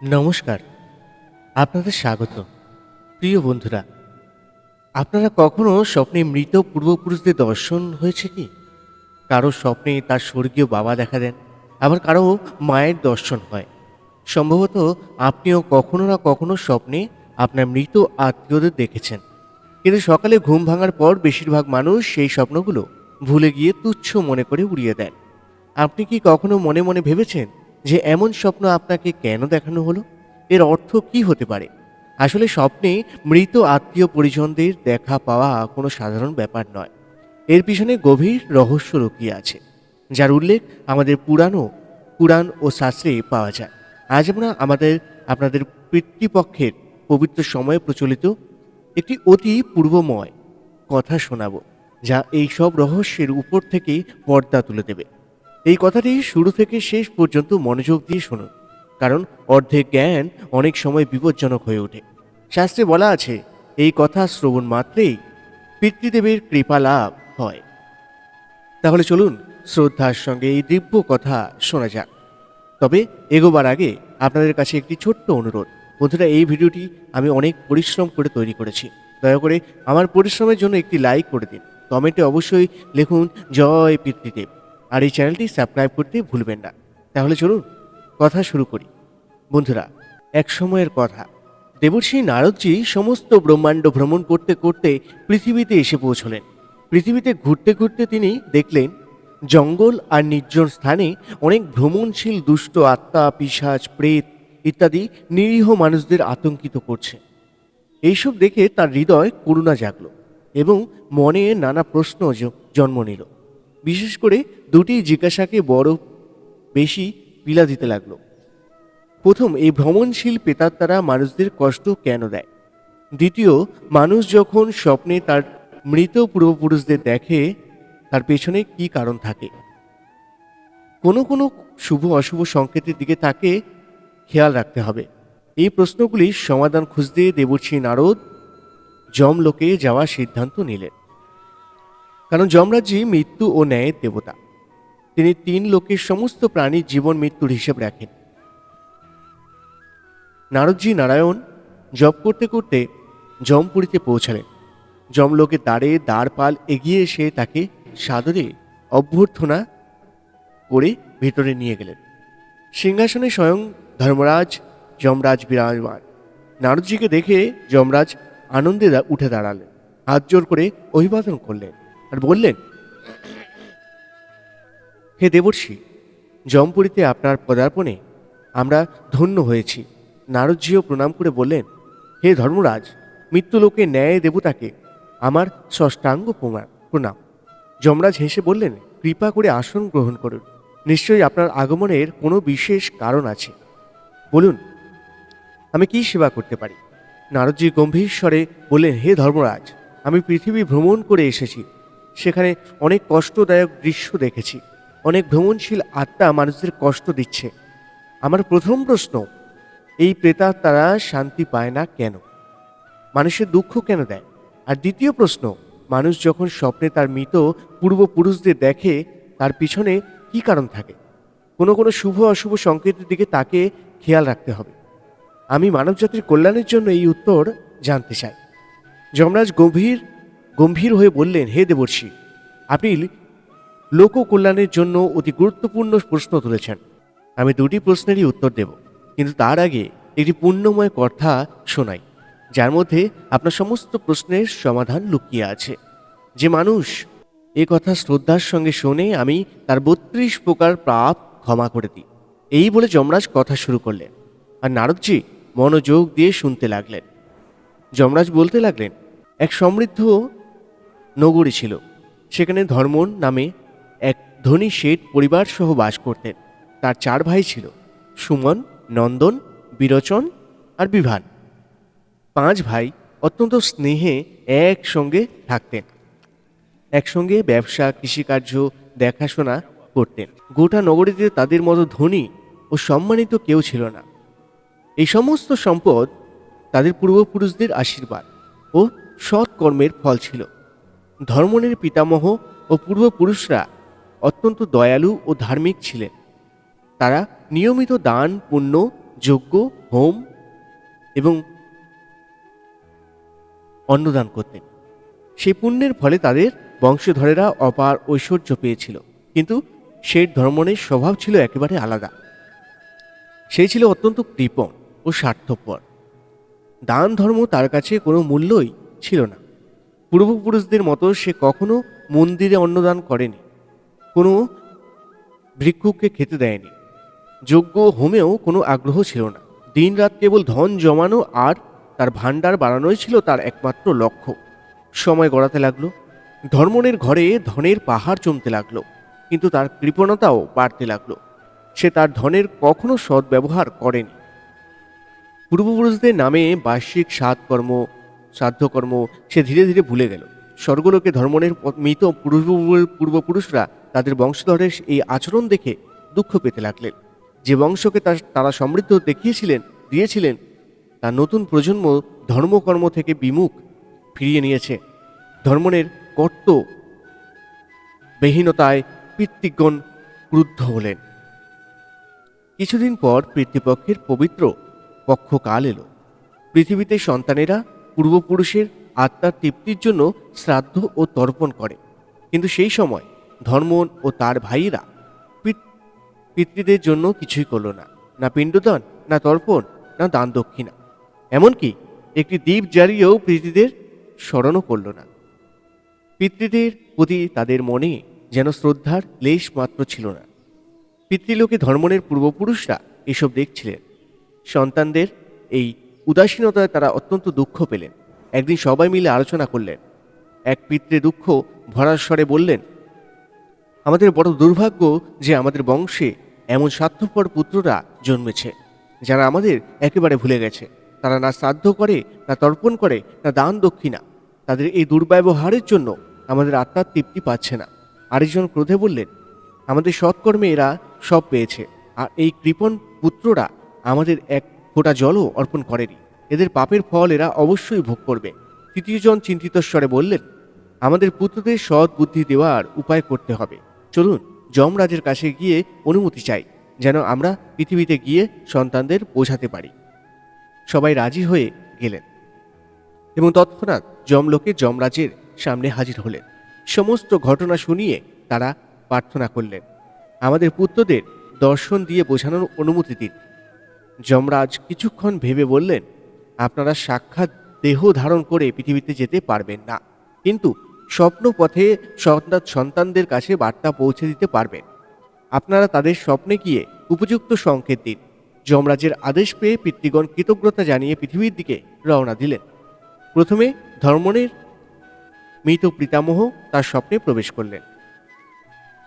নমস্কার, আপনাদের স্বাগত। প্রিয় বন্ধুরা, আপনারা কখনো স্বপ্নে মৃত পূর্বপুরুষদের দর্শন হয়েছে কি? কারও স্বপ্নে তার স্বর্গীয় বাবা দেখা দেন, আবার কারও মায়ের দর্শন হয়। সম্ভবত আপনিও কখনো না কখনো স্বপ্নে আপনার মৃত আত্মীয়দের দেখেছেন। কিন্তু সকালে ঘুম ভাঙার পর বেশিরভাগ মানুষ সেই স্বপ্নগুলো ভুলে গিয়ে তুচ্ছ মনে করে উড়িয়ে দেন। আপনি কি কখনো মনে মনে ভেবেছেন যে এমন স্বপ্ন আপনাকে কেন দেখানো হলো? এর অর্থ কি হতে পারে? আসলে স্বপ্নে মৃত আত্মীয় পরিজনদের দেখা পাওয়া কোনো সাধারণ ব্যাপার নয়। এর পিছনে গভীর রহস্য লুকিয়ে আছে, যার উল্লেখ আমাদের পুরানো পুরাণ ও শাস্ত্রে পাওয়া যায়। আজ আমরা আমাদের, আপনাদের পিতৃপক্ষের পবিত্র সময়ে প্রচলিত একটি অতি পূর্বময় কথা শোনাবো, যা এই সব রহস্যের উপর থেকে পর্দা তুলে দেবে। এই কথাটি শুরু থেকে শেষ পর্যন্ত মনোযোগ দিয়ে শুনুন, কারণ অর্ধেক জ্ঞান অনেক সময় বিপজ্জনক হয়ে ওঠে। শাস্ত্রে বলা আছে, এই কথা শ্রবণ মাত্রেই পিতৃদেবের কৃপা লাভ হয়। তাহলে চলুন শ্রদ্ধার সঙ্গে এই দিব্য কথা শোনা যাক। তবে এগোবার আগে আপনাদের কাছে একটি ছোট্ট অনুরোধ। বন্ধুরা, এই ভিডিওটি আমি অনেক পরিশ্রম করে তৈরি করেছি। দয়া করে আমার পরিশ্রমের জন্য একটি লাইক করে দিন। কমেন্টে অবশ্যই লিখুন, জয় পিতৃদেব। আর এই চ্যানেলটি সাবস্ক্রাইব করতে ভুলবেন না। তাহলে চলুন কথা শুরু করি। বন্ধুরা, এক সময়ের কথা। দেবর্ষী নারদজি সমস্ত ব্রহ্মাণ্ড ভ্রমণ করতে করতে পৃথিবীতে এসে পৌঁছলেন। পৃথিবীতে ঘুরতে ঘুরতে তিনি দেখলেন, জঙ্গল আর নির্জন স্থানে অনেক ভ্রমণশীল দুষ্ট আত্মা পিশাচ প্রেত ইত্যাদি নিরীহ মানুষদের আতঙ্কিত করছে। এইসব দেখে তার হৃদয় করুণা জাগল এবং মনে নানা প্রশ্ন জন্ম নিল। বিশেষ করে দুটি জিজ্ঞাসাকে বড় বেশি পীড়া দিতে লাগল। প্রথম, এই ভ্রমণশীল পেতাত্তারা মানুষদের কষ্ট কেন দেয়? দ্বিতীয়, মানুষ যখন স্বপ্নে তার মৃত পূর্বপুরুষদের দেখে, তার পেছনে কি কারণ থাকে? কোনো কোনো শুভ অশুভ সংকেতের দিকে তাকে খেয়াল রাখতে হবে। এই প্রশ্নগুলির সমাধান খুঁজতে দেবর্ষী নারদ যমলোকে যাওয়ার সিদ্ধান্ত নিলেন। কারণ যমরাজ্যই মৃত্যু ও ন্যায়ের দেবতা। তিনি তিন লোকের সমস্ত প্রাণীর জীবন মৃত্যুর হিসেব রাখেন। নারদজি নারায়ণ জপ করতে করতে জমপুরীতে পৌঁছালেন। যমলোকের দ্বারে দ্বারপাল এগিয়ে এসে তাকে সাদরে অভ্যর্থনা করে ভেতরে নিয়ে গেলেন। সিংহাসনে স্বয়ং ধর্মরাজ যমরাজ বিরাজমান। নারদজিকে দেখে যমরাজ আনন্দে উঠে দাঁড়ালেন। হাত জোর করে অভিবাদন করলেন। আর বললেন, হে দেবর্ষি, জমপুরীতে আপনার পদার্পণে আমরা ধন্য হয়েছি। নারদজিও প্রণাম করে বললেন, হে ধর্মরাজ, মৃত্যুলোকে ন্যায় দেবতাকে আমার ষষ্ঠাঙ্গ প্রণাম। যমরাজ হেসে বললেন, কৃপা করে আসন গ্রহণ করুন। নিশ্চয়ই আপনার আগমনের কোনো বিশেষ কারণ আছে। বলুন, আমি কি সেবা করতে পারি? নারদজি গম্ভীর স্বরে বললেন, হে ধর্মরাজ, আমি পৃথিবী ভ্রমণ করে এসেছি। সেখানে অনেক কষ্টদায়ক দৃশ্য দেখেছি। অনেক ভ্রমণশীল আত্মা মানুষদের কষ্ট দিচ্ছে। আমার প্রথম প্রশ্ন, এই প্রেতাত্মারা শান্তি পায় না কেন? মানুষের দুঃখ কেন দেয়? আর দ্বিতীয় প্রশ্ন, মানুষ যখন স্বপ্নে তার মৃত পূর্বপুরুষদের দেখে, তার পিছনে কি কারণ থাকে? কোনো কোনো শুভ, অশুভ সংকেতের দিকে তাকে খেয়াল রাখতে হবে। আমি মানবজাতির কল্যাণের জন্য এই উত্তর জানতে চাই। যমরাজ গম্ভীর গম্ভীর হয়ে বললেন, হে দেবর্ষি, আপনি লোক কল্যাণের জন্য অতি গুরুত্বপূর্ণ প্রশ্ন তুলেছেন। আমি দুটি প্রশ্নেরই উত্তর দেব, কিন্তু তার আগে একটি পুণ্যময় কথা শোনাই, যার মধ্যে আপনার সমস্ত প্রশ্নের সমাধান লুকিয়ে আছে। যে মানুষ এ কথা শ্রদ্ধার সঙ্গে শোনে, আমি তার বত্রিশ প্রকার পাপ ক্ষমা করে দিই। এই বলে যমরাজ কথা শুরু করলেন, আর নারদজি মনোযোগ দিয়ে শুনতে লাগলেন। যমরাজ বলতে লাগলেন, এক সমৃদ্ধ নগরী ছিল। সেখানে ধর্মন নামে এক ধনী শেঠ পরিবার সহ বাস করতেন। তার চার ভাই ছিল, সুমন, নন্দন, বিরোচন আর বিভান। পাঁচ ভাই অত্যন্ত স্নেহে একসঙ্গে থাকতেন। একসঙ্গে ব্যবসা, কৃষিকার্য, দেখাশোনা করতেন। গোটা নগরীতে তাদের মতো ধনী ও সম্মানিত কেউ ছিল না। এই সমস্ত সম্পদ তাদের পূর্বপুরুষদের আশীর্বাদ ও সৎ কর্মের ফল ছিল। ধর্মনের পিতামহ ও পূর্বপুরুষরা অত্যন্ত দয়ালু ও ধার্মিক ছিলেন। তারা নিয়মিত দান, পুণ্য, যজ্ঞ, হোম এবং অন্নদান করতেন। সেই পুণ্যের ফলে তাদের বংশধরেরা অপার ঐশ্বর্য পেয়েছিল। কিন্তু শেঠ ধর্মনের স্বভাব ছিল একেবারে আলাদা। সে ছিল অত্যন্ত কৃপণ ও স্বার্থপর। দান ধর্ম তার কাছে কোনো মূল্যই ছিল না। পূর্বপুরুষদের মতো সে কখনো মন্দিরে অন্নদান করেনি। কোনো ভিক্ষুককে খেতে দেয়নি। যোগ্য হোমেও কোনো আগ্রহ ছিল না। দিনরাত কেবল ধন জমানো আর তার ভাণ্ডার বাড়ানোই ছিল তার একমাত্র লক্ষ্য। সময় গড়াতে লাগল। ধর্মনের ঘরে ধনের পাহাড় জমতে লাগল, কিন্তু তার কৃপণতাও বাড়তে লাগল। সে তার ধনের কখনো সদ্ব্যবহার করেনি। পূর্বপুরুষদের নামে বার্ষিক সাধকর্ম শ্রাদ্ধকর্ম, সে ধীরে ধীরে ভুলে গেল। স্বর্গলোকে ধর্মনের মৃত পূর্ব- পূর্বপুরুষরা তাদের বংশধরের এই আচরণ দেখে দুঃখ পেতে লাগলেন। যে বংশকে তারা সমৃদ্ধ দেখিয়েছিলেন, দিয়েছিলেন, তার নতুন প্রজন্ম ধর্মকর্ম থেকে বিমুখ ফিরিয়ে নিয়েছে। ধর্মনের কর্ত বেহীনতায় পিতৃগণ ক্রুদ্ধ হলেন। কিছুদিন পর পিতৃপক্ষের পবিত্র পক্ষকাল এলো। পৃথিবীতে সন্তানেরা পূর্বপুরুষের আত্মার তৃপ্তির জন্য শ্রাদ্ধ ও তর্পণ করে। কিন্তু সেই সময় ধর্মন ও তার ভাইয়েরা পিত- পিতৃদের জন্য কিছুই করল না। না পিণ্ডদান, না তর্পণ, না দান দক্ষিণা। এমনকি একটি দ্বীপ জ্বালিয়েও পিতৃদের স্মরণও করল না। পিতৃদের প্রতি তাদের মনে যেন শ্রদ্ধার লেশ মাত্র ছিল না। পিতৃলোকে ধর্মনের পূর্বপুরুষরা এসব দেখছিলেন। সন্তানদের এই উদাসীনতায় তারা অত্যন্ত দুঃখ পেলেন। একদিন সবাই মিলে আলোচনা করলেন। এক পিতৃ দুঃখ ভরার স্বরে বললেন, আমাদের বড় দুর্ভাগ্য যে আমাদের বংশে এমন স্বার্থপর পুত্ররা জন্মেছে, যারা আমাদের একেবারে ভুলে গেছে। তারা না শ্রাদ্ধ করে, না তর্পণ করে, না দান দক্ষিণা। তাদের এই দুর্ব্যবহারের জন্য আমাদের আত্মার তৃপ্তি পাচ্ছে না। আরেকজন ক্রোধে বললেন, আমাদের সৎকর্মে এরা সব পেয়েছে, আর এই কৃপণ পুত্ররা আমাদের এক ফোঁটা জলও অর্পণ করেনি। এদের পাপের ফল এরা অবশ্যই ভোগ করবে। তৃতীয়জন চিন্তিত স্বরে বললেন, আমাদের পুত্রদের সৎ বুদ্ধি দেওয়ার উপায় করতে হবে। চলুন, যমরাজের কাছে গিয়ে অনুমতি চাই, যেন আমরা পৃথিবীতে গিয়ে সন্তানদের বোঝাতে পারি। সবাই রাজি হয়ে গেলেন এবং তৎক্ষণাৎ যমলোকে যমরাজের সামনে হাজির হলেন। সমস্ত ঘটনা শুনিয়ে তারা প্রার্থনা করলেন, আমাদের পুত্রদের দর্শন দিয়ে বোঝানোর অনুমতি দিন। যমরাজ কিছুক্ষণ ভেবে বললেন, আপনারা সাক্ষাৎ দেহ ধারণ করে পৃথিবীতে যেতে পারবেন না। কিন্তু স্বপ্ন পথে সন্তান সন্তানদের কাছে বার্তা পৌঁছে দিতে পারবেন। আপনারা তাদের স্বপ্নে গিয়ে উপযুক্ত সংকেত দিন। যমরাজের আদেশ পেয়ে পিতৃগণ কৃতজ্ঞতা জানিয়ে পৃথিবীর দিকে রওনা দিলেন। প্রথমে ধর্মনের মৃত পিতামহ তার স্বপ্নে প্রবেশ করলেন।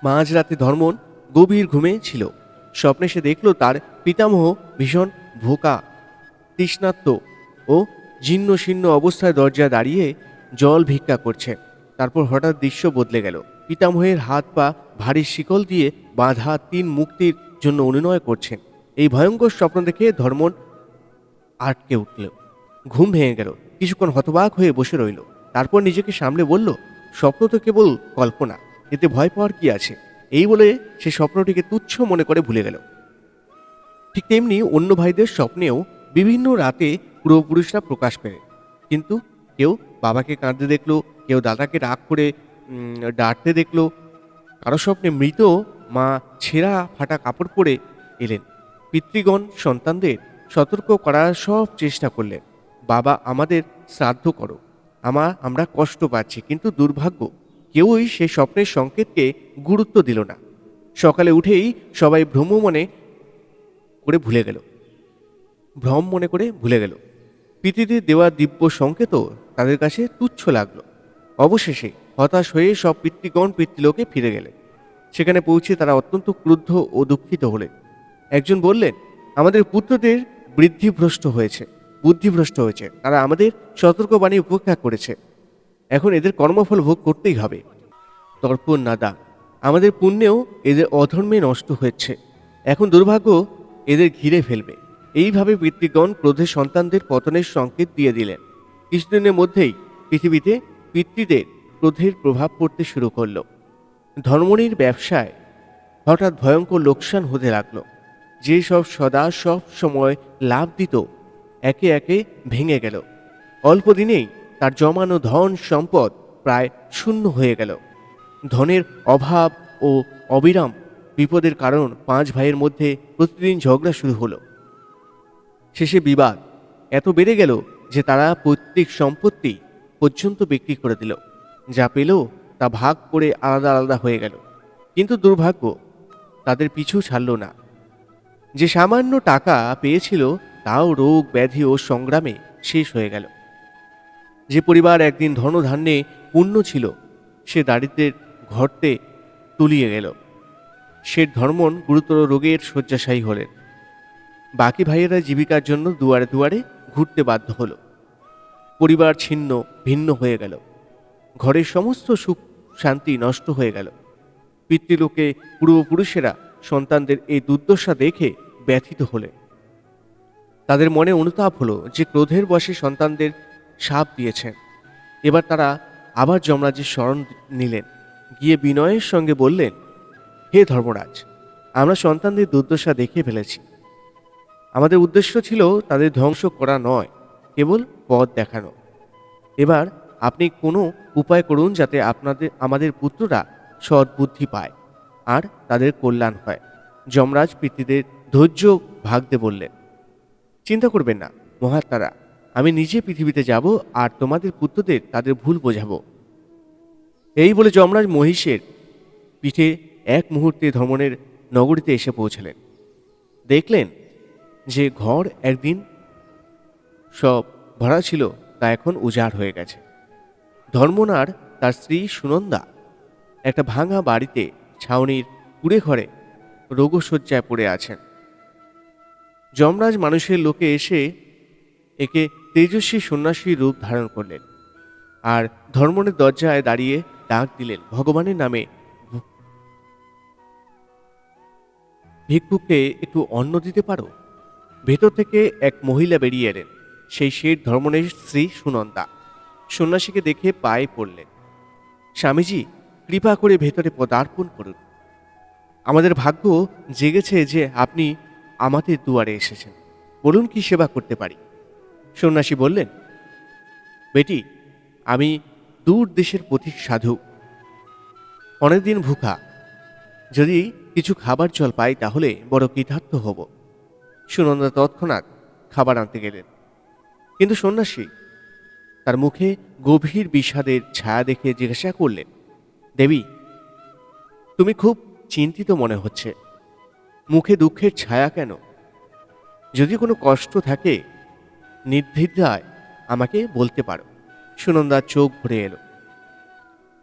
মাঝরাতে ধর্মন গভীর ঘুমে ছিল। স্বপ্নে সে দেখল তার পিতামহ ভীষণ ভোকা তৃষ্ণাত্ম ও জীর্ণ শীর্ণ অবস্থায় দরজায় দাঁড়িয়ে জল ভিক্ষা করছেন তারপর হঠাৎ দৃশ্য বদলে গেল। পিতামহের হাত পা ভারী শিকল দিয়ে বাঁধা তিন মুক্তির জন্য অনুনয় করছেন। এই ভয়ঙ্কর স্বপ্ন দেখে ধর্মন আটকে উঠল। ঘুম ভেঙে গেল। কিছুক্ষণ হতবাক হয়ে বসে রইল। তারপর নিজেকে সামলে বলল, স্বপ্ন তো কেবল কল্পনা। এতে ভয় পাওয়ার কি আছে? এই বলে সে স্বপ্নটিকে তুচ্ছ মনে করে ভুলে গেল। ঠিক তেমনি অন্য ভাইদের স্বপ্নেও বিভিন্ন রাতে পূর্বপুরুষরা প্রকাশ পেলেন কিন্তু কেউ বাবাকে কাঁদতে দেখল, কেউ দাদাকে রাগ করে ডাঁটতে দেখল। কারও স্বপ্নে মৃত মা ছেঁড়া ফাটা কাপড় পরে এলেন। পিতৃগণ, সন্তানদের সতর্ক করার সব চেষ্টা করলেন। বাবা, আমাদের শ্রাদ্ধ করো। আমা, আমরা কষ্ট পাচ্ছি, কিন্তু দুর্ভাগ্য। কেউই সে স্বপ্নের সংকেতকে গুরুত্ব দিল না। সকালে উঠেই সবাই ভ্রম মনে করে ভুলে গেল। ভ্রম মনে করে ভুলে গেল। পিতৃদের দেওয়া দিব্য সংকেতও তাদের কাছে তুচ্ছ লাগল। অবশেষে হতাশ হয়ে সব পিতৃগণ পিতৃলোকে ফিরে গেলেন। সেখানে পৌঁছে তারা অত্যন্ত ক্রুদ্ধ ও দুঃখিত হলেন। একজন বললেন, আমাদের পুত্রদের বৃদ্ধিভ্রষ্ট হয়েছে, বুদ্ধিভ্রষ্ট হয়েছে। তারা আমাদের সতর্কবাণী উপেক্ষা করেছে। এখন এদের কর্মফল ভোগ করতেই হবে। তর্পণ নাদা আমাদের পুণ্যেও এদের অধর্মে নষ্ট হয়েছে। এখন দুর্ভাগ্য এদের ঘিরে ফেলবে। এইভাবে পিতৃগণ ক্রোধে সন্তানদের পতনের সংকেত দিয়ে দিলেন। কিছুদিনের মধ্যেই পৃথিবীতে পিতৃদের ক্রোধের প্রভাব পড়তে শুরু করল। ধর্মনির ব্যবসায় হঠাৎ ভয়ঙ্কর লোকসান হতে লাগল। যে সব সদা সব সময় লাভ দিত, একে একে ভেঙে গেল। অল্প দিনেই তার জমানো ধন সম্পদ প্রায় শূন্য হয়ে গেল। ধনের অভাব ও অবিরাম বিপদের কারণ পাঁচ ভাইয়ের মধ্যে প্রতিদিন ঝগড়া শুরু হলো। শেষে বিবাদ এত বেড়ে গেল যে তারা পৈতৃক সম্পত্তি পর্যন্ত বিক্রি করে দিল। যা পেল তা ভাগ করে আলাদা আলাদা হয়ে গেল। কিন্তু দুর্ভাগ্য, তাদের পিছু ছাড়ল না। যে সামান্য টাকা পেয়েছিল তাও রোগ, ব্যাধি ও সংগ্রামে শেষ হয়ে গেল। যে পরিবার একদিন ধনধান্যে পূর্ণ ছিল, সে দারিদ্রের ঘরতে তুলিয়ে গেল। সে ধর্মন গুরুতর রোগের শয্যাশায়ী হলেন। বাকি ভাইয়েরা জীবিকার জন্য দুয়ারে দুয়ারে ঘুরতে বাধ্য হলো। পরিবার ছিন্ন, ভিন্ন হয়ে গেল। ঘরের সমস্ত সুখ শান্তি নষ্ট হয়ে গেল। পিতৃলোকে পূর্বপুরুষেরা সন্তানদের এই দুর্দশা দেখে ব্যথিত হলেন। তাদের মনে অনুতাপ হলো যে ক্রোধের বশে সন্তানদের সাপ দিয়েছেন এবার তারা আবার যমরাজের স্মরণ নিলেন। গিয়ে বিনয়ের সঙ্গে বললেন, হে ধর্মরাজ, আমরা সন্তানদের দুর্দশা দেখে ফেলেছি। আমাদের উদ্দেশ্য ছিল তাদের ধ্বংস করা নয়, কেবল পথ দেখানো। এবার আপনি কোনো উপায় করুন যাতে আপনাদের, আমাদের পুত্ররা সৎ বুদ্ধি পায় আর তাদের কল্যাণ হয়। যমরাজ পিতৃদের ধৈর্য ভাগতে বললেন, চিন্তা করবেন না মহাত্মারা আমি নিজে পৃথিবীতে যাব আর তোমাদের পুত্রদের তাদের ভুল বোঝাবো। এই বলে যমরাজ মহিষের পিঠে এক মুহূর্তে ধর্মনের নগরীতে এসে পৌঁছলেন। দেখলেন যে ঘর একদিন সব ভরা ছিল, তা এখন উজাড় হয়ে গেছে। ধর্মনার তার স্ত্রী সুনন্দা একটা ভাঙা বাড়িতে ছাউনির কুড়ে ঘরে রোগশয্যায় পড়ে আছেন। যমরাজ মানুষের লোকে এসে একে তেজস্বী সন্ন্যাসী রূপ ধারণ করলেন আর ধর্মনের দরজায় দাঁড়িয়ে ডাক দিলেন, ভগবানের নামে ভু- ভিক্ষুককে একটু অন্ন দিতে পারো? ভেতর থেকে এক মহিলা বেরিয়ে এলেন। সেই শেঠ ধর্মনের স্ত্রী সুনন্দা। সন্ন্যাসীকে দেখে পায়ে পড়লেন। স্বামীজি, কৃপা করে ভেতরে পদার্পণ করুন। আমাদের ভাগ্য জেগেছে যে আপনি আমাদের দুয়ারে এসেছেন। বলুন কি সেবা করতে পারি? সন্ন্যাসী বললেন, বেটি, আমি দূর দেশের পথিক সাধু। অনেকদিন ভুখা। যদি কিছু খাবার জল পাই তাহলে বড় কৃতার্থ হব। সুনন্দা তৎক্ষণাৎ খাবার আনতে গেলেন। কিন্তু সন্ন্যাসী তার মুখে গভীর বিষাদের ছায়া দেখে জিজ্ঞাসা করলেন, দেবী, তুমি খুব চিন্তিত মনে হচ্ছে। মুখে দুঃখের ছায়া কেন? যদি কোনো কষ্ট থাকে নির্দ্বিধায় আমাকে বলতে পারো। সুনন্দার চোখ ভরে এলো।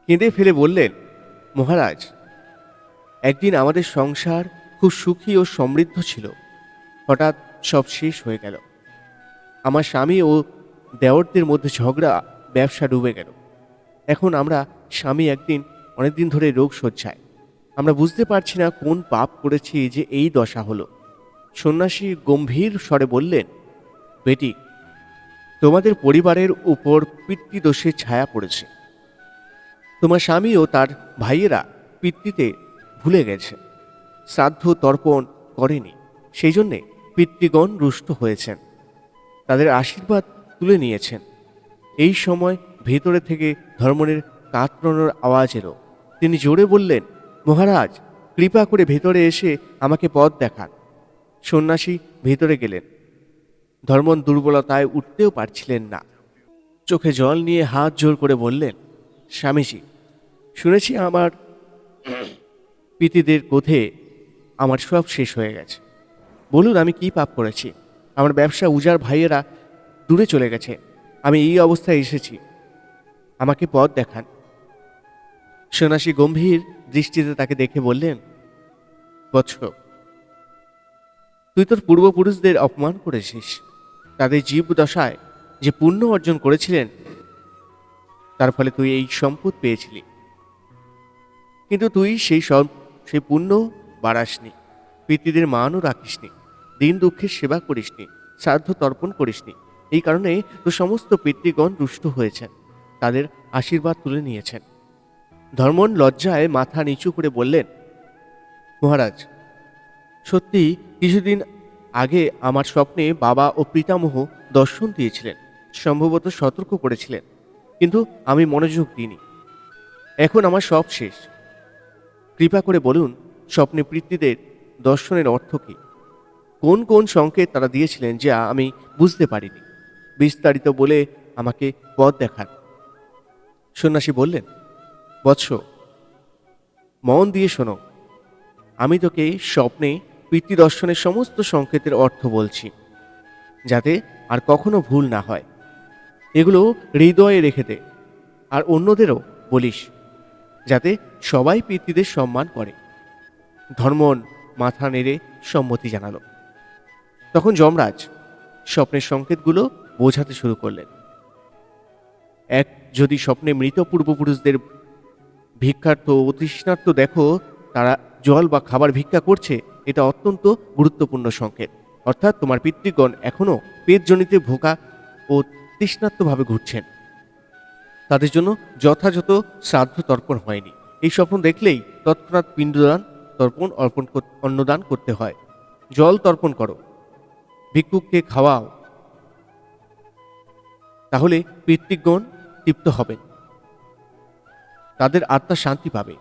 কেঁদে ফেলে বললেন, মহারাজ, একদিন আমাদের সংসার খুব সুখী ও সমৃদ্ধ ছিল। হঠাৎ সব শেষ হয়ে গেল। আমার স্বামী ও দেওরদের মধ্যে ঝগড়া, ব্যবসা ডুবে গেল। এখন আমরা স্বামী একদিন অনেকদিন ধরে রোগ সজ্জায় আমরা বুঝতে পারছি না কোন পাপ করেছি যে এই দশা হলো। সন্ন্যাসী গম্ভীর স্বরে বললেন, বেটি তোমাদের পরিবারের উপর পিতৃদোষের ছায়া পড়েছে। তোমার স্বামী ও তার ভাইয়েরা পিতৃতে ভুলে গেছে। শ্রাদ্ধ তর্পণ করেনি। সেই জন্যে পিতৃগণ রুষ্ট হয়েছেন। তাদের আশীর্বাদ তুলে নিয়েছেন। এই সময় ভেতরে থেকে ধর্মনের কাতরানোর আওয়াজ এলো। তিনি জোরে বললেন, মহারাজ, কৃপা করে ভেতরে এসে আমাকে পথ দেখান। সন্ন্যাসী ভেতরে গেলেন। ধর্মন দুর্বলতায় উঠতেও পারছিলেন না। চোখে জল নিয়ে হাত জোর করে বললেন, স্বামীজি, শুনেছি আমার পিতিদের কোধে আমার সব শেষ হয়ে গেছে। বলুন আমি কি পাপ করেছি? আমার ব্যবসা উজার ভাইয়েরা দূরে চলে গেছে। আমি এই অবস্থায় এসেছি। আমাকে পথ দেখান। সন্ন্যাসী গম্ভীর দৃষ্টিতে তাকে দেখে বললেন, বৎস, তুই তোর পূর্বপুরুষদের অপমান করেছিস। তাদের জীব দশায় যে পুণ্য অর্জন করেছিলেন, তার ফলে তুই এই সম্পদ পেয়েছিলি। কিন্তু তুই সেই সব, সেই পুণ্য বাড়াসনি, পিতৃদের মানও রাখিসনি, দিন দুঃখের সেবা করিসনি, শ্রাদ্ধ তর্পণ করিসনি। এই কারণে তো সমস্ত পিতৃগণ রুষ্ট হয়েছেন, তাদের আশীর্বাদ তুলে নিয়েছেন। ধর্মন লজ্জায় মাথা নিচু করে বললেন, মহারাজ, সত্যি কিছুদিন আগে আমার স্বপ্নে বাবা ও পিতামহ দর্শন দিয়েছিলেন, সম্ভবত সতর্ক করেছিলেন, কিন্তু আমি মনোযোগ দিইনি। এখন আমার সব শেষ। কৃপা করে বলুন, স্বপ্নে পিতৃদের দর্শনের অর্থ কী? কোন কোন সংকেত তারা দিয়েছিলেন যা আমি বুঝতে পারিনি? বিস্তারিত বলে আমাকে পথ দেখান। সন্ন্যাসী বললেন, বৎস, মন দিয়ে শোনো, আমি তোকে স্বপ্নে পিতৃদর্শনের সমস্ত সংকেতের অর্থ বলছি, যাতে আর কখনো ভুল না হয়। এগুলো হৃদয়ে রেখে দে, আর অন্যদেরও বলিস, যাতে সবাই পিতৃদের সম্মান করে। ধর্মন মাথা নেড়ে সম্মতি জানালো। তখন যমরাজ স্বপ্নের সংকেতগুলো বোঝাতে শুরু করলেন। এক যদি স্বপ্নে মৃত পূর্বপুরুষদের ভিক্ষার্থ ও তৃষ্ণার্ত দেখো তারা জল বা খাবার ভিক্ষা করছে এটা অত্যন্ত গুরুত্বপূর্ণ সংকেত। অর্থাৎ তোমার পিতৃগণ এখনও পেটজনিতে ভোকা ও তৃষ্ণার্তভাবে ঘুরছেন। তাদের জন্য যথাযথ শ্রাদ্ধ তর্পণ হয়নি। এই স্বপ্ন দেখলেই তৎক্ষণাৎ পিণ্ডদান তর্পণ অর্পণ অন্নদান করতে হয়। জল তর্পণ করো, ভিক্ষুককে খাওয়াও। তাহলে পিতৃগণ তৃপ্ত হবেন। তাদের আত্মা শান্তি পাবে।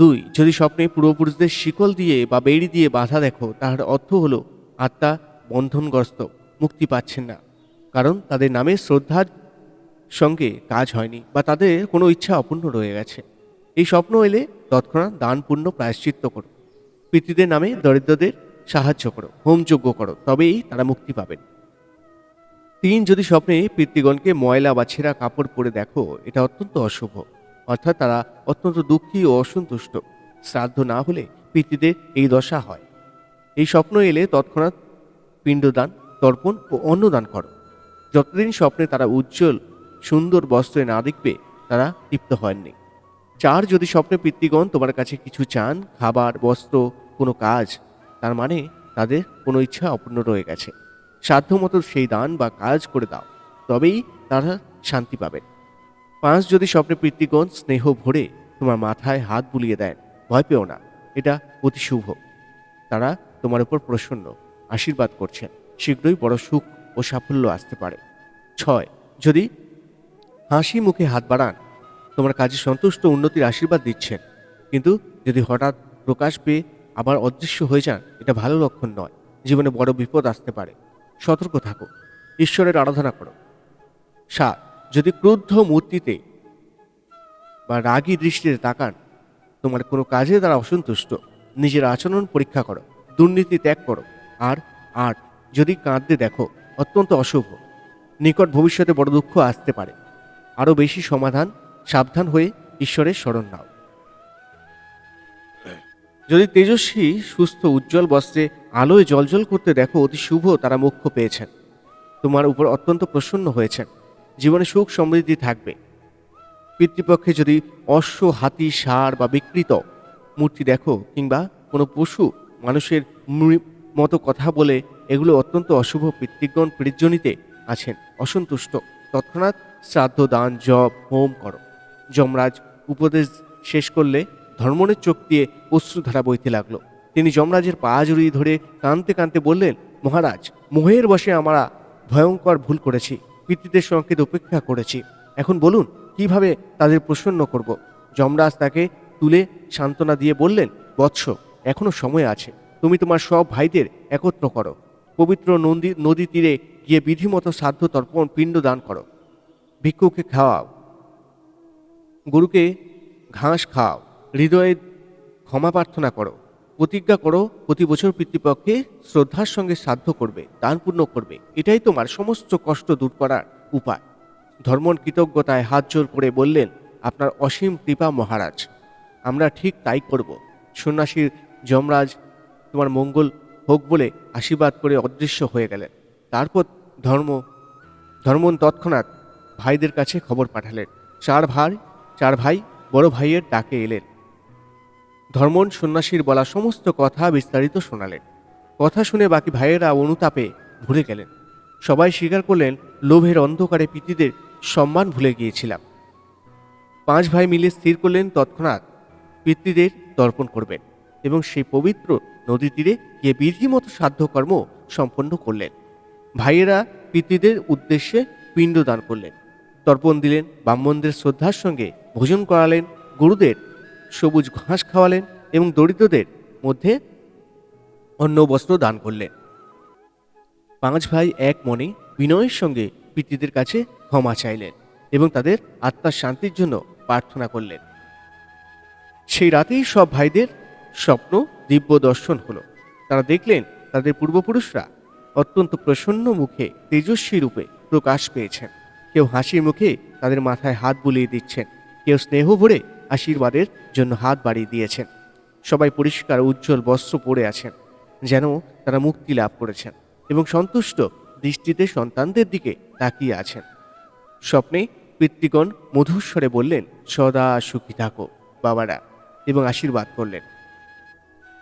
দুই, যদি স্বপ্নে পূর্বপুরুষদের শিকল দিয়ে বা বেড়ি দিয়ে বাধা দেখো, তাহার অর্থ হলো আত্মা বন্ধনগ্রস্ত, মুক্তি পাচ্ছেন না। কারণ তাদের নামে শ্রদ্ধার সঙ্গে কাজ হয়নি বা তাদের কোনো ইচ্ছা অপূর্ণ রয়ে গেছে। এই স্বপ্ন এলে তৎক্ষণাৎ দান পুণ্য প্রায়শ্চিত্ত করো। পিতৃদের নামে দরিদ্রদের সাহায্য করো, হোমযজ্ঞ করো, তবেই তারা মুক্তি পাবেন। তিন, যদি স্বপ্নে পিতৃগণকে ময়লা বা ছেঁড়া কাপড় পরে দেখো, এটা অত্যন্ত অশুভ। অর্থাৎ তারা অত্যন্ত দুঃখী ও অসন্তুষ্ট। শ্রাদ্ধ না হলে পিতৃদের এই দশা হয়। এই স্বপ্ন এলে তৎক্ষণাৎ পিণ্ডদান, তর্পণ ও অন্নদান করো। যতদিন স্বপ্নে তারা উজ্জ্বল, সুন্দর বস্ত্রে না দেখবে, তারা তৃপ্ত হয়নি। চার, যদি স্বপ্নে পিতৃগণ তোমার কাছে কিছু চান, খাবার, বস্ত্র, কোনো কাজ, তার মানে তাদের কোনো ইচ্ছা অপূর্ণ রয়ে গেছে। সাধ্যমতো সেই দান বা কাজ করে দাও, তবেই তারা শান্তি পাবেন পাঁচ যদি স্বপ্নে পিতৃগণ স্নেহ ভরে তোমার মাথায় হাত বুলিয়ে দেন, ভয় পেও না, এটা অতি শুভ। তারা তোমার উপর প্রসন্ন, আশীর্বাদ করছেন, শীঘ্রই বড় সুখ ও সাফল্য আসতে পারে। ছয়, যদি হাসি মুখে হাত বাড়ান, তোমার কাজে সন্তুষ্ট উন্নতির আশীর্বাদ দিচ্ছেন, কিন্তু যদি হঠাৎ প্রকাশ পেয়ে আবার অদৃশ্য হয়ে যান, এটা ভালো লক্ষণ নয়, জীবনে বড় বিপদ আসতে পারে। সতর্ক থাকো, ঈশ্বরের আরাধনা করো। সাত যদি ক্রুদ্ধ মূর্তিতে বা রাগী দৃষ্টিতে তাকান, তোমার কোনো কাজে দ্বারা অসন্তুষ্ট। নিজের আচরণ পরীক্ষা করো, দুর্নীতি ত্যাগ করো। আর আট যদি কাঁদতে দেখো, অত্যন্ত অশুভ। নিকট ভবিষ্যতে বড় দুঃখ আসতে পারে। আরও বেশি সমাধান, সাবধান হয়ে ঈশ্বরের স্মরণ নাও। যদি তেজস্বী, সুস্থ, উজ্জ্বল বস্ত্রে আলোয় জলজল করতে দেখো, অতি শুভ তারা মোক্ষ পেয়েছেন। তোমার উপর অত্যন্ত প্রসন্ন হয়েছেন। জীবনে সুখ সমৃদ্ধি থাকবে। পিতৃপক্ষে যদি অশ্ব, হাতি সার বা বিকৃত মূর্তি দেখো কিংবা কোনো পশু মানুষের মতো কথা বলে, এগুলো অত্যন্ত অশুভ। পিতৃগণ পরিজনিতে আছেন, অসন্তুষ্ট। তৎক্ষণাৎ শ্রাদ্ধ, দান, জপ, হোম করো। যমরাজ উপদেশ শেষ করলে ধর্মনের চোখ দিয়ে অশ্রুধারা বইতে লাগল। তিনি যমরাজের পা জড়িয়ে ধরে কাঁদতে কাঁদতে বললেন, মহারাজ, মোহের বসে আমরা ভয়ঙ্কর ভুল করেছি। পিতৃদের সংকেত উপেক্ষা করেছি। এখন বলুন, কীভাবে তাদের প্রসন্ন করব? যমরাজ তাকে তুলে সান্ত্বনা দিয়ে বললেন, বৎস, এখনও সময় আছে। তুমি তোমার সব ভাইদের একত্র করো। পবিত্র নদী নদী তীরে গিয়ে বিধিমতো সাধ্য তর্পণ, পিণ্ড দান করো। ভিক্ষুকে খাওয়াও। গুরুকে ঘাস খাও হৃদয়ে ক্ষমা প্রার্থনা করো। প্রতিজ্ঞা করো, প্রতি বছর পিতৃপক্ষে শ্রদ্ধার সঙ্গে সাধ্য করবে দান পূর্ণ করবে। এটাই তোমার সমস্ত কষ্ট দূর করার উপায়। ধর্মন কৃতজ্ঞতায় হাত জোর করে বললেন, আপনার অসীম কৃপা মহারাজ, আমরা ঠিক তাই করব। সন্ন্যাসীর যমরাজ তোমার মঙ্গল হোক বলে আশীর্বাদ করে অদৃশ্য হয়ে গেলেন। তারপর ধর্ম, ধর্মন তৎক্ষণাৎ ভাইদের কাছে খবর পাঠালেন। চার ভাই চার ভাই বড় ভাইয়ের ডাকে এলেন। ধর্মন সন্ন্যাসীর বলা সমস্ত কথা বিস্তারিত শোনালেন। কথা শুনে বাকি ভাইয়েরা অনুতাপে ভুলে গেলেন। সবাই স্বীকার করলেন, লোভের অন্ধকারে পিতৃদের সম্মান ভুলে গিয়েছিলাম। পাঁচ ভাই মিলে স্থির করলেন, তৎক্ষণাৎ পিতৃদের তর্পণ করবেন এবং সেই পবিত্র নদী তীরে গিয়ে বিধিমতো সাধ্য কর্ম সম্পন্ন করলেন। ভাইয়েরা পিতৃদের উদ্দেশ্যে পিণ্ডদান করলেন, তর্পণ দিলেন, ব্রাহ্মণদের শ্রদ্ধার সঙ্গে ভোজন করালেন, গুরুদের সবুজ ঘাস খাওয়ালেন এবং দরিদ্রদের মধ্যে অন্ন বস্ত্র দান করলেন। পাঁচ ভাই এক মনে বিনয়ের সঙ্গে পিতৃদের কাছে ক্ষমা চাইলেন এবং তাদের আত্মার শান্তির জন্য প্রার্থনা করলেন। সেই রাতেই সব ভাইদের স্বপ্ন দিব্য দর্শন হলো। তারা দেখলেন তাদের পূর্বপুরুষরা অত্যন্ত প্রসন্ন মুখে তেজস্বী রূপে প্রকাশ পেয়েছেন। কেউ হাসির মুখে তাদের মাথায় হাত বুলিয়ে দিচ্ছেন। কেউ স্নেহ ভরে আশীর্বাদের জন্য হাত বাড়িয়ে দিয়েছেন। সবাই পরিষ্কার উজ্জ্বল বস্ত্র পরে আছেন, যেন তারা মুক্তি লাভ করেছেন এবং সন্তুষ্ট দৃষ্টিতে সন্তানদের দিকে তাকিয়ে আছেন। স্বপ্নে পিতৃগণ মধুস্বরে বললেন, সদা সুখী থাকো বাবারা, এবং আশীর্বাদ করলেন।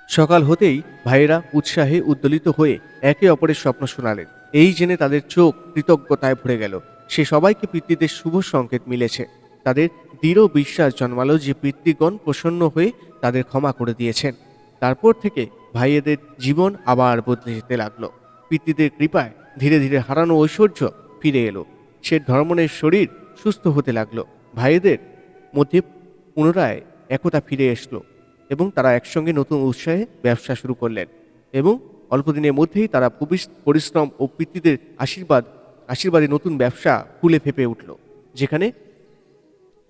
সকাল হতেই ভাইয়েরা উৎসাহে উদ্দোলিত হয়ে একে অপরের স্বপ্ন শোনালেন। এই জেনে তাদের চোখ কৃতজ্ঞতায় ভরে গেল। সে সবাইকে পিতৃদের শুভ সংকেত মিলেছে। তাদের দৃঢ় বিশ্বাস জন্মালো যে পিতৃগণ প্রসন্ন হয়ে তাদের ক্ষমা করে দিয়েছেন। তারপর থেকে ভাইয়েদের জীবন আবার বদলে যেতে লাগল। পিতৃদের কৃপায় ধীরে ধীরে হারানো ঐশ্বর্য ফিরে এলো। সে ধর্মনের শরীর সুস্থ হতে লাগল। ভাইয়েদের মধ্যে পুনরায় একতা ফিরে এসলো এবং তারা একসঙ্গে নতুন উৎসাহে ব্যবসা শুরু করলেন এবং অল্পদিনের মধ্যেই তারা পরিশ্রম ও পিতৃদের আশীর্বাদ, আশীর্বাদে নতুন ব্যবসা ফুলে ফেপে উঠল, যেখানে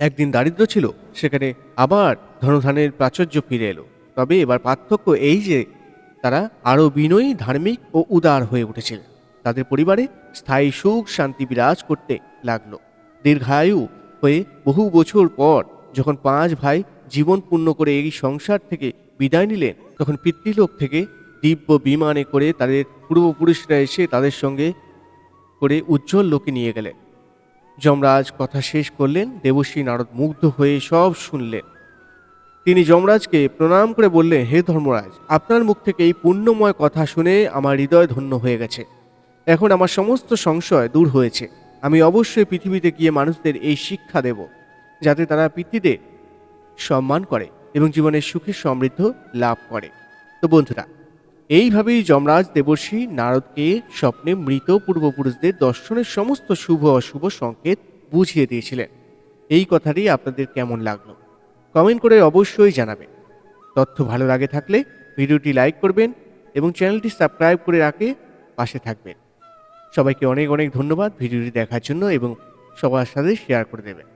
একদিন দারিদ্র ছিল, সেখানে আবার ধনধানের প্রাচুর্য ফিরে এলো। তবে এবার পার্থক্য এই যে, তারা আরও বিনয়ী, ধার্মিক ও উদার হয়ে উঠেছিল। তাদের পরিবারে স্থায়ী সুখ, শান্তি বিরাজ করতে লাগল। দীর্ঘায়ু হয়ে বহু বছর পর যখন পাঁচ ভাই জীবন পূর্ণ করে এই সংসার থেকে বিদায় নিলেন, তখন পিতৃলোক থেকে দিব্য বিমানে করে তাদের পূর্বপুরুষরা এসে তাদের সঙ্গে করে উজ্জ্বল লোকে নিয়ে গেলেন। যমরাজ কথা শেষ করলেন, দেবশ্রী নারদ মুগ্ধ হয়ে সব শুনলেন। তিনি যমরাজকে প্রণাম করে বললেন, হে ধর্মরাজ, আপনার মুখ থেকে এই পুণ্যময় কথা শুনে আমার হৃদয় ধন্য হয়ে গেছে। এখন আমার সমস্ত সংশয় দূর হয়েছে। আমি অবশ্যই পৃথিবীতে গিয়ে মানুষদের এই শিক্ষা দেব, যাতে তারা পৃথিবীদের সম্মান করে এবং জীবনের সুখে সমৃদ্ধ লাভ করে। তো বন্ধুরা এইভাবেই যমরাজ দেবর্ষী নারদকে স্বপ্নে মৃত পূর্বপুরুষদের দর্শনের সমস্ত শুভ অশুভ সংকেত বুঝিয়ে দিয়েছিলেন। এই কথাটি আপনাদের কেমন লাগল? কমেন্ট করে অবশ্যই জানাবেন। তথ্য ভালো লাগে থাকলে ভিডিওটি লাইক করবেন এবং চ্যানেলটি সাবস্ক্রাইব করে রাখে পাশে থাকবেন। সবাইকে অনেক অনেক ধন্যবাদ ভিডিওটি দেখার জন্য এবং সবার সাথে শেয়ার করে দেবেন।